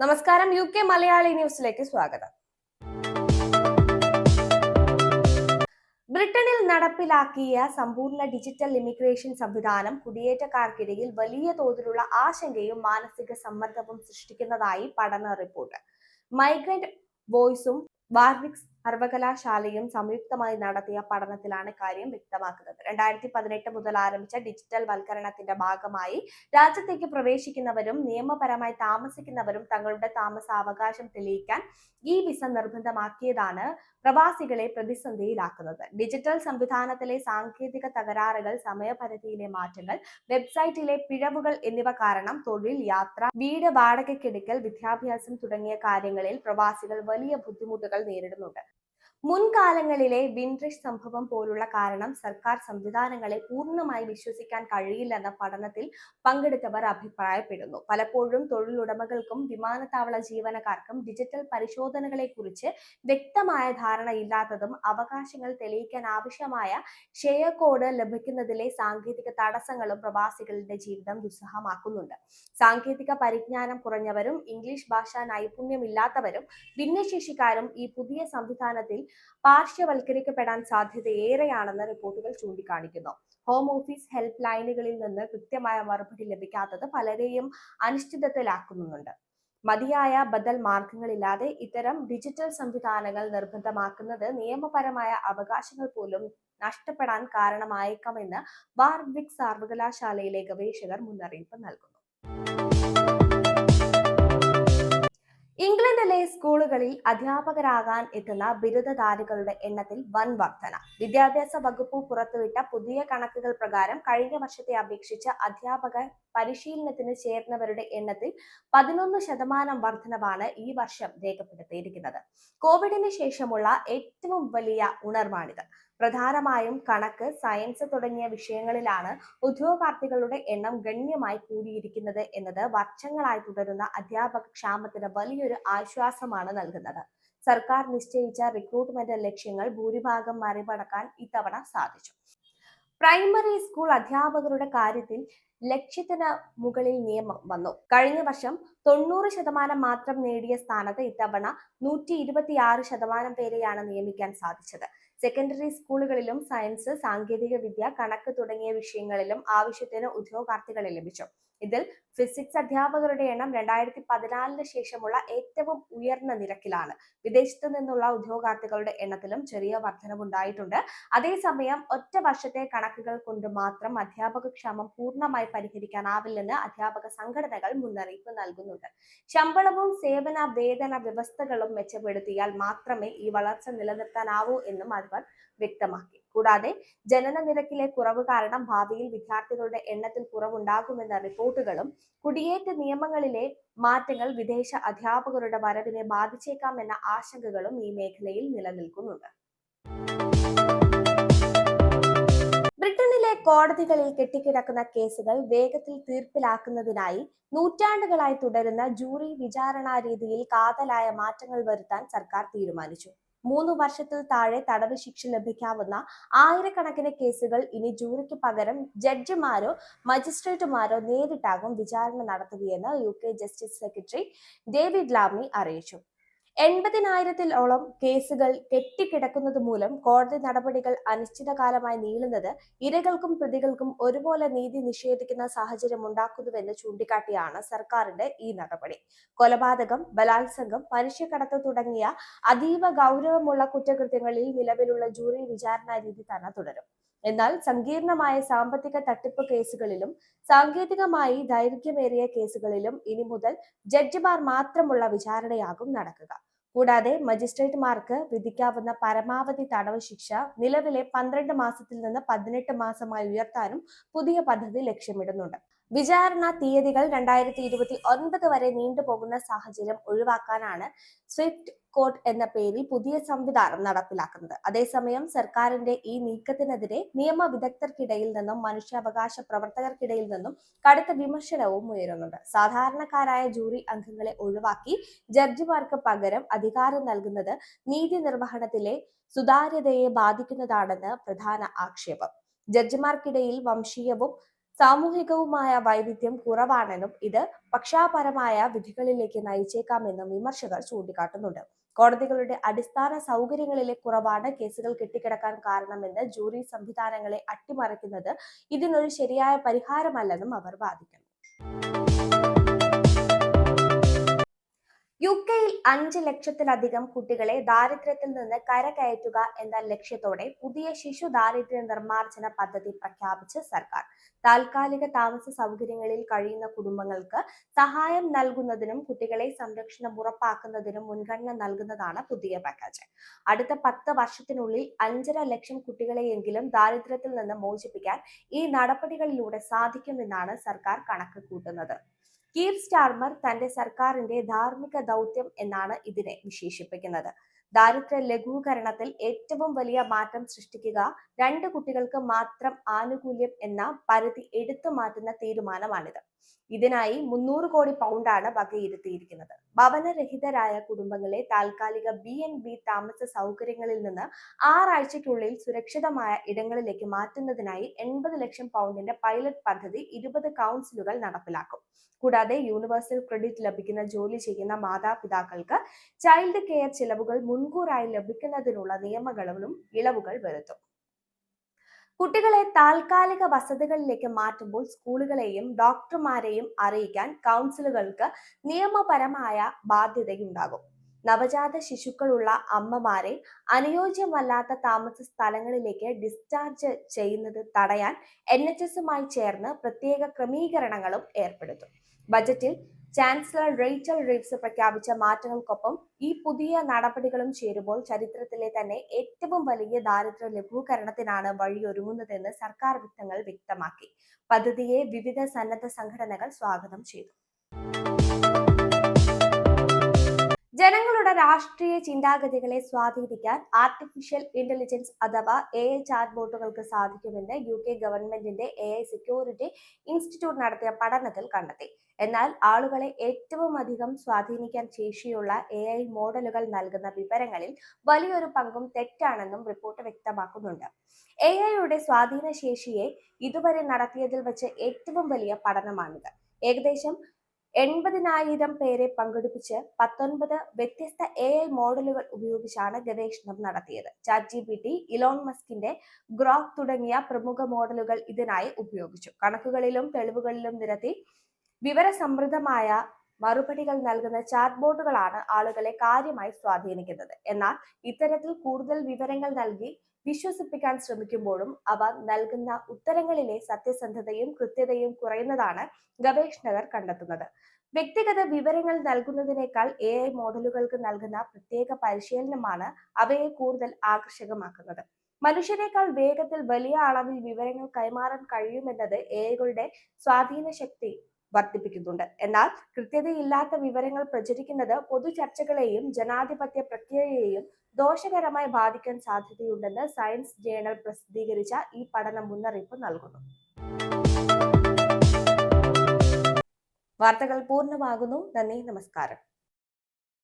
നമസ്കാരം U K Malayali ന്യൂസിലേക്ക് സ്വാഗതം. ബ്രിട്ടനിൽ നടപ്പിലാക്കിയ സമ്പൂർണ ഡിജിറ്റൽ ഇമിഗ്രേഷൻ സംവിധാനം കുടിയേറ്റക്കാർക്കിടയിൽ വലിയ തോതിലുള്ള ആശങ്കയും മാനസിക സമ്മർദ്ദവും സൃഷ്ടിക്കുന്നതായി പഠന റിപ്പോർട്ട്. മൈഗ്രന്റ് വോയ്സും വാർവിക്സ് സർവകലാശാലയും സംയുക്തമായി നടത്തിയ പഠനത്തിലാണ് കാര്യം വ്യക്തമാക്കുന്നത്. രണ്ടായിരത്തി പതിനെട്ട് മുതൽ ആരംഭിച്ച ഡിജിറ്റൽ വൽക്കരണത്തിന്റെ ഭാഗമായി രാജ്യത്തേക്ക് പ്രവേശിക്കുന്നവരും നിയമപരമായി താമസിക്കുന്നവരും തങ്ങളുടെ താമസാവകാശം തെളിയിക്കാൻ ഈ വിസ നിർബന്ധമാക്കിയതാണ് പ്രവാസികളെ പ്രതിസന്ധിയിലാക്കുന്നത്. ഡിജിറ്റൽ സംവിധാനത്തിലെ സാങ്കേതിക തകരാറുകൾ സമയപരിധിയിലെ മാറ്റങ്ങൾ വെബ്സൈറ്റിലെ പിഴവുകൾ എന്നിവ കാരണം തൊഴിൽ യാത്ര വീട് വാടകയ്ക്കെടുക്കൽ വിദ്യാഭ്യാസം തുടങ്ങിയ കാര്യങ്ങളിൽ പ്രവാസികൾ വലിയ ബുദ്ധിമുട്ടുകൾ നേരിടുന്നുണ്ട്. മുൻകാലങ്ങളിലെ വിൻട്രിഷ് സംഭവം പോലുള്ള കാരണം സർക്കാർ സംവിധാനങ്ങളെ പൂർണമായി വിശ്വസിക്കാൻ കഴിയില്ലെന്ന പഠനത്തിൽ പങ്കെടുത്തവർ അഭിപ്രായപ്പെടുന്നു. പലപ്പോഴും തൊഴിലുടമകൾക്കും വിമാനത്താവള ജീവനക്കാർക്കും ഡിജിറ്റൽ പരിശോധനകളെക്കുറിച്ച് വ്യക്തമായ ധാരണയില്ലാത്തതും അവകാശങ്ങൾ തെളിയിക്കാൻ ആവശ്യമായ ഷെയർ കോഡ് ലഭിക്കുന്നതിലെ സാങ്കേതിക തടസ്സങ്ങളും പ്രവാസികളുടെ ജീവിതം ദുസ്സഹമാക്കുന്നുണ്ട്. സാങ്കേതിക പരിജ്ഞാനം കുറഞ്ഞവരും ഇംഗ്ലീഷ് ഭാഷാ നൈപുണ്യമില്ലാത്തവരും ഭിന്നശേഷിക്കാരും ഈ പുതിയ സംവിധാനത്തിൽ പാർശ്വവൽക്കരിക്കപ്പെടാൻ സാധ്യത ഏറെയാണെന്ന് റിപ്പോർട്ടുകൾ ചൂണ്ടിക്കാണിക്കുന്നു. ഹോം ഓഫീസ് ഹെൽപ്പ് ലൈനുകളിൽ നിന്ന് കൃത്യമായ മറുപടി ലഭിക്കാത്തത് പലരെയും അനിശ്ചിതത്വത്തിലാക്കുന്നുണ്ട് മതിയായ ബദൽ മാർഗങ്ങളില്ലാതെ ഇത്തരം ഡിജിറ്റൽ സംവിധാനങ്ങൾ നിർബന്ധമാക്കുന്നത് നിയമപരമായ അവകാശങ്ങൾ പോലും നഷ്ടപ്പെടാൻ കാരണമായേക്കാമെന്ന് വാർവിക് സർവകലാശാലയിലെ ഗവേഷകർ മുന്നറിയിപ്പ് നൽകുന്നു. ഇംഗ്ലണ്ടിലെ സ്കൂളുകളിൽ അധ്യാപകരാകാൻ എത്തുന്ന ബിരുദധാരികളുടെ എണ്ണത്തിൽ വൻ വർധന. വിദ്യാഭ്യാസ വകുപ്പ് പുറത്തുവിട്ട പുതിയ കണക്കുകൾ പ്രകാരം കഴിഞ്ഞ വർഷത്തെ അപേക്ഷിച്ച് അധ്യാപകർ പരിശീലനത്തിന് ചേർന്നവരുടെ എണ്ണത്തിൽ പതിനൊന്ന് ശതമാനം വർധനവാണ് ഈ വർഷം രേഖപ്പെടുത്തിയിരിക്കുന്നത്. കോവിഡിന് ശേഷമുള്ള ഏറ്റവും വലിയ ഉണർവാണിത്. പ്രധാനമായും കണക്ക് സയൻസ് തുടങ്ങിയ വിഷയങ്ങളിലാണ് ഉദ്യോഗാർത്ഥികളുടെ എണ്ണം ഗണ്യമായി കൂടിയിരിക്കുന്നത് എന്നത് വർഷങ്ങളായി തുടരുന്ന അധ്യാപക ക്ഷാമത്തിന് വലിയൊരു ആശ്വാസമാണ് നൽകുന്നത്. സർക്കാർ നിശ്ചയിച്ച റിക്രൂട്ട്മെന്റ് ലക്ഷ്യങ്ങൾ ഭൂരിഭാഗം മറികടക്കാൻ ഇത്തവണ സാധിച്ചു. പ്രൈമറി സ്കൂൾ അധ്യാപകരുടെ കാര്യത്തിൽ ലക്ഷ്യത്തിന് മുകളിൽ നിയമം വന്നു. കഴിഞ്ഞ വർഷം തൊണ്ണൂറ് ശതമാനം മാത്രം നേടിയ സ്ഥാനത്ത് ഇത്തവണ നൂറ്റി ഇരുപത്തിയാറ് ശതമാനം പേരെയാണ് നിയമിക്കാൻ സാധിച്ചത്. സെക്കൻഡറി സ്കൂളുകളിലും സയൻസ് സാങ്കേതിക വിദ്യ കണക്ക് തുടങ്ങിയ വിഷയങ്ങളിലും ആവശ്യത്തിന് ഉദ്യോഗാർത്ഥികളെ ലഭിച്ചു. ഇതിൽ ഫിസിക്സ് അധ്യാപകരുടെ എണ്ണം രണ്ടായിരത്തി പതിനാലിന് ശേഷമുള്ള ഏറ്റവും ഉയർന്ന നിരക്കിലാണ്. വിദേശത്ത് നിന്നുള്ള ഉദ്യോഗാർത്ഥികളുടെ എണ്ണത്തിലും ചെറിയ വർധനവുണ്ടായിട്ടുണ്ട്. അതേസമയം ഒറ്റ വർഷത്തെ കണക്കുകൾ കൊണ്ട് മാത്രം അധ്യാപക ക്ഷാമം പൂർണമായി പരിഹരിക്കാനാവില്ലെന്ന് അധ്യാപക സംഘടനകൾ മുന്നറിയിപ്പ് നൽകുന്നുണ്ട്. ശമ്പളവും സേവന വേതന വ്യവസ്ഥകളും മെച്ചപ്പെടുത്തിയാൽ മാത്രമേ ഈ വളർച്ച നിലനിർത്താനാവൂ എന്നും അവർ വ്യക്തമാക്കി. കൂടാതെ ജനന നിരക്കിലെ കുറവ് കാരണം ഭാവിയിൽ വിദ്യാർത്ഥികളുടെ എണ്ണത്തിൽ കുറവുണ്ടാകുമെന്ന റിപ്പോർട്ടുകളും കുടിയേറ്റ നിയമങ്ങളിലെ മാറ്റങ്ങൾ വിദേശ അധ്യാപകരുടെ വരവിനെ ബാധിച്ചേക്കാം എന്ന ആശങ്കകളും ഈ മേഖലയിൽ നിലനിൽക്കുന്നുണ്ട്. ബ്രിട്ടനിലെ കോടതികളിൽ കെട്ടിക്കിടക്കുന്ന കേസുകൾ വേഗത്തിൽ തീർപ്പിലാക്കുന്നതിനായി നൂറ്റാണ്ടുകളായി തുടരുന്ന ജൂറി വിചാരണാ രീതിയിൽ കാതലായ മാറ്റങ്ങൾ വരുത്താൻ സർക്കാർ തീരുമാനിച്ചു. മൂന്ന് വർഷത്തിൽ താഴെ തടവ് ശിക്ഷ ലഭിക്കാവുന്ന ആയിരക്കണക്കിന് കേസുകൾ ഇനി ജൂറിക്ക് പകരം ജഡ്ജിമാരോ മജിസ്ട്രേറ്റുമാരോ നേരിട്ടാകും വിചാരണ നടത്തുകയെന്ന് U K justice secretary David Lammy അറിയിച്ചു. എൺപതിനായിരത്തിലോളം കേസുകൾ കെട്ടിക്കിടക്കുന്നത് മൂലം കോടതി നടപടികൾ അനിശ്ചിതകാലമായി നീളുന്നത് ഇരകൾക്കും പ്രതികൾക്കും ഒരുപോലെ നീതി നിഷേധിക്കുന്ന സാഹചര്യം ഉണ്ടാക്കുന്നുവെന്ന് ചൂണ്ടിക്കാട്ടിയാണ് സർക്കാരിന്റെ ഈ നടപടി. കൊലപാതകം ബലാത്സംഗം മനുഷ്യക്കടത്ത് തുടങ്ങിയ അതീവ ഗൗരവമുള്ള കുറ്റകൃത്യങ്ങളിൽ നിലവിലുള്ള ജൂറി വിചാരണ രീതി തന്നെ തുടരും. എന്നാൽ സങ്കീർണമായ സാമ്പത്തിക തട്ടിപ്പ് കേസുകളിലും സാങ്കേതികമായി ദൈർഘ്യമേറിയ കേസുകളിലും ഇനി മുതൽ ജഡ്ജിമാർ മാത്രമുള്ള വിചാരണയാകും നടക്കുക. കൂടാതെ മജിസ്ട്രേറ്റുമാർക്ക് വിധിക്കാവുന്ന പരമാവധി തടവ് ശിക്ഷ നിലവിലെ പന്ത്രണ്ട് മാസത്തിൽ നിന്ന് പതിനെട്ട് മാസമായി ഉയർത്താനും പുതിയ പദ്ധതി ലക്ഷ്യമിടുന്നുണ്ട്. വിചാരണ തീയതികൾ രണ്ടായിരത്തി ഇരുപത്തി ഒൻപത് വരെ നീണ്ടുപോകുന്ന സാഹചര്യം ഒഴിവാക്കാനാണ് സ്വിഫ്റ്റ് കോർട്ട് എന്ന പേരിൽ പുതിയ സംവിധാനം നടപ്പിലാക്കുന്നത്. അതേസമയം സർക്കാരിന്റെ ഈ നീക്കത്തിനെതിരെ നിയമ വിദഗ്ധർക്കിടയിൽ നിന്നും മനുഷ്യാവകാശ പ്രവർത്തകർക്കിടയിൽ നിന്നും കടുത്ത വിമർശനവും ഉയരുന്നുണ്ട്. സാധാരണക്കാരായ ജൂറി അംഗങ്ങളെ ഒഴിവാക്കി ജഡ്ജിമാർക്ക് പകരം അധികാരം നൽകുന്നത് നീതി നിർവഹണത്തിലെ സുതാര്യതയെ ബാധിക്കുന്നതാണെന്ന് പ്രധാന ആക്ഷേപം. ജഡ്ജിമാർക്കിടയിൽ വംശീയവും സാമൂഹികവുമായ വൈവിധ്യം കുറവാണെന്നും ഇത് പക്ഷാപരമായ വിധികളിലേക്ക് നയിച്ചേക്കാമെന്നും വിമർശകർ ചൂണ്ടിക്കാട്ടുന്നുണ്ട്. കോടതികളുടെ അടിസ്ഥാന സൗകര്യങ്ങളിലെ കുറവാണ് കേസുകൾ കെട്ടിക്കിടക്കാൻ കാരണമെന്ന് ജൂറി സംവിധാനങ്ങളെ അട്ടിമറിക്കുന്നത് ഇതിനൊരു ശരിയായ പരിഹാരമല്ലെന്നും അവർ വാദിക്കുന്നു. യു കെയിൽ അഞ്ച് ലക്ഷത്തിലധികം കുട്ടികളെ ദാരിദ്ര്യത്തിൽ നിന്ന് കരകയറ്റുക എന്ന ലക്ഷ്യത്തോടെ പുതിയ ശിശു ദാരിദ്ര്യ നിർമ്മാർജന പദ്ധതി പ്രഖ്യാപിച്ച് സർക്കാർ. താൽക്കാലിക താമസ സൗകര്യങ്ങളിൽ കഴിയുന്ന കുടുംബങ്ങൾക്ക് സഹായം നൽകുന്നതിനും കുട്ടികളെ സംരക്ഷണം ഉറപ്പാക്കുന്നതിനും മുൻഗണന നൽകുന്നതാണ് പുതിയ പാക്കേജ് അടുത്ത പത്ത് വർഷത്തിനുള്ളിൽ അഞ്ചര ലക്ഷം കുട്ടികളെയെങ്കിലും ദാരിദ്ര്യത്തിൽ നിന്ന് മോചിപ്പിക്കാൻ ഈ നടപടികളിലൂടെ സാധിക്കുമെന്നാണ് സർക്കാർ കണക്ക് കൂട്ടുന്നത്. കീർ സ്റ്റാർമർ തന്റെ സർക്കാരിന്റെ ധാർമ്മിക ദൗത്യം എന്നാണ് ഇതിനെ വിശേഷിപ്പിക്കുന്നത്. ദാരിദ്ര്യ ലഘൂകരണത്തിൽ ഏറ്റവും വലിയ മാറ്റം സൃഷ്ടിക്കുക രണ്ട് കുട്ടികൾക്ക് മാത്രം ആനുകൂല്യം എന്ന പരിധി എടുത്തു മാറ്റുന്ന തീരുമാനമാണിത്. ഇതിനായി മുന്നൂറ് കോടി പൗണ്ടാണ് വകയിരുത്തിയിരിക്കുന്നത് ഭവനരഹിതരായ കുടുംബങ്ങളെ താൽക്കാലിക ബി എൻ ബി താമസ സൗകര്യങ്ങളിൽ നിന്ന് ആറാഴ്ചയ്ക്കുള്ളിൽ സുരക്ഷിതമായ ഇടങ്ങളിലേക്ക് മാറ്റുന്നതിനായി എൺപത് ലക്ഷം പൗണ്ടിന്റെ പൈലറ്റ് പദ്ധതി ഇരുപത് കൗൺസിലുകൾ നടപ്പിലാക്കും. കൂടാതെ യൂണിവേഴ്സൽ ക്രെഡിറ്റ് ലഭിക്കുന്ന ജോലി ചെയ്യുന്ന മാതാപിതാക്കൾക്ക് ചൈൽഡ് കെയർ ചിലവുകൾ മുൻകൂറായി ലഭിക്കുന്നതിനുള്ള നിയമങ്ങളും ഇളവുകൾ വരുത്തും. കുട്ടികളെ താൽക്കാലിക വസതികളിലേക്ക് മാറ്റുമ്പോൾ സ്കൂളുകളെയും ഡോക്ടർമാരെയും അറിയിക്കാൻ കൗൺസിലുകൾക്ക് നിയമപരമായ ബാധ്യതയുണ്ടാകും. നവജാത ശിശുക്കളുള്ള അമ്മമാരെ അനുയോജ്യമല്ലാത്ത താമസ സ്ഥലങ്ങളിലേക്ക് ഡിസ്ചാർജ് ചെയ്യുന്നത് തടയാൻ എൻ എച്ച് എസുമായി ചേർന്ന് പ്രത്യേക ക്രമീകരണങ്ങളും ഏർപ്പെടുത്തും. ബജറ്റിൽ ചാൻസലർ റേച്ചൽ റീവ്സ് പ്രഖ്യാപിച്ച മാറ്റങ്ങൾക്കൊപ്പം ഈ പുതിയ നടപടികളും ചേരുമ്പോൾ ചരിത്രത്തിലെ തന്നെ ഏറ്റവും വലിയ ദാരിദ്ര്യ ലഘൂകരണത്തിനാണ് വഴിയൊരുങ്ങുന്നതെന്ന് സർക്കാർ വൃത്തങ്ങൾ വ്യക്തമാക്കി. പദ്ധതിയെ വിവിധ സന്നദ്ധ സംഘടനകൾ സ്വാഗതം ചെയ്തു. ജനങ്ങളുടെ രാഷ്ട്രീയ ചിന്താഗതികളെ സ്വാധീനിക്കാൻ ആർട്ടിഫിഷ്യൽ ഇന്റലിജൻസ് അഥവാ എ ഐ ചാറ്റ് ബോട്ടുകൾക്ക് സാധിക്കുമെന്ന് യു കെ ഗവൺമെന്റിന്റെ എ ഐ സെക്യൂരിറ്റി ഇൻസ്റ്റിറ്റ്യൂട്ട് നടത്തിയ പഠനത്തിൽ കണ്ടെത്തി. എന്നാൽ ആളുകളെ ഏറ്റവും അധികം സ്വാധീനിക്കാൻ ശേഷിയുള്ള എ ഐ മോഡലുകൾ നൽകുന്ന വിവരങ്ങളിൽ വലിയൊരു പങ്കും തെറ്റാണെന്നും റിപ്പോർട്ട് വ്യക്തമാക്കുന്നുണ്ട്. എ ഐയുടെ സ്വാധീന ശേഷിയെ ഇതുവരെ നടത്തിയതിൽ വെച്ച് ഏറ്റവും വലിയ പഠനമാണിത്. ഏകദേശം എൺപതിനായിരം പേരെ പങ്കെടുപ്പിച്ച് പത്തൊൻപത് വ്യത്യസ്ത എ ഐ മോഡലുകൾ ഉപയോഗിച്ചാണ് ഗവേഷണം നടത്തിയത്. Chat G P T Elon മസ്കിന്റെ ഗ്രോക്ക് തുടങ്ങിയ പ്രമുഖ മോഡലുകൾ ഇതിനായി ഉപയോഗിച്ചു. കണക്കുകളിലും തെളിവുകളിലും നിരത്തി വിവരസമൃദ്ധമായ മറുപടികൾ നൽകുന്ന ചാറ്റ് ബോട്ടുകളാണ് ആളുകളെ കാര്യമായി സ്വാധീനിക്കുന്നത്. എന്നാൽ ഇത്തരത്തിൽ കൂടുതൽ വിവരങ്ങൾ നൽകി വിശ്വസിപ്പിക്കാൻ ശ്രമിക്കുമ്പോഴും അവ നൽകുന്ന ഉത്തരങ്ങളിലെ സത്യസന്ധതയും കൃത്യതയും കുറയുന്നതാണ് ഗവേഷകർ കണ്ടെത്തുന്നത്. വ്യക്തിഗത വിവരങ്ങൾ നൽകുന്നതിനേക്കാൾ എ ഐ മോഡലുകൾക്ക് നൽകുന്ന പ്രത്യേക പരിശീലനമാണ് അവയെ കൂടുതൽ ആകർഷകമാക്കുന്നത്. മനുഷ്യരെക്കാൾ വേഗത്തിൽ വലിയ അളവിൽ വിവരങ്ങൾ കൈമാറാൻ കഴിയുമെന്നത് എ ഐകളുടെ സ്വാധീന ശക്തി വർദ്ധിപ്പിക്കുന്നുണ്ട്. എന്നാൽ കൃത്യതയില്ലാത്ത വിവരങ്ങൾ പ്രചരിക്കുന്നത് പൊതു ചർച്ചകളെയും ജനാധിപത്യ പ്രക്രിയയെയും ദോഷകരമായി ബാധിക്കാൻ സാധ്യതയുണ്ടെന്ന് സയൻസ് ജേണൽ പ്രസിദ്ധീകരിച്ച ഈ പഠനം മുന്നറിയിപ്പ് നൽകുന്നു. വാർത്തകൾ പൂർണമാകുന്നു. നന്ദി നമസ്കാരം.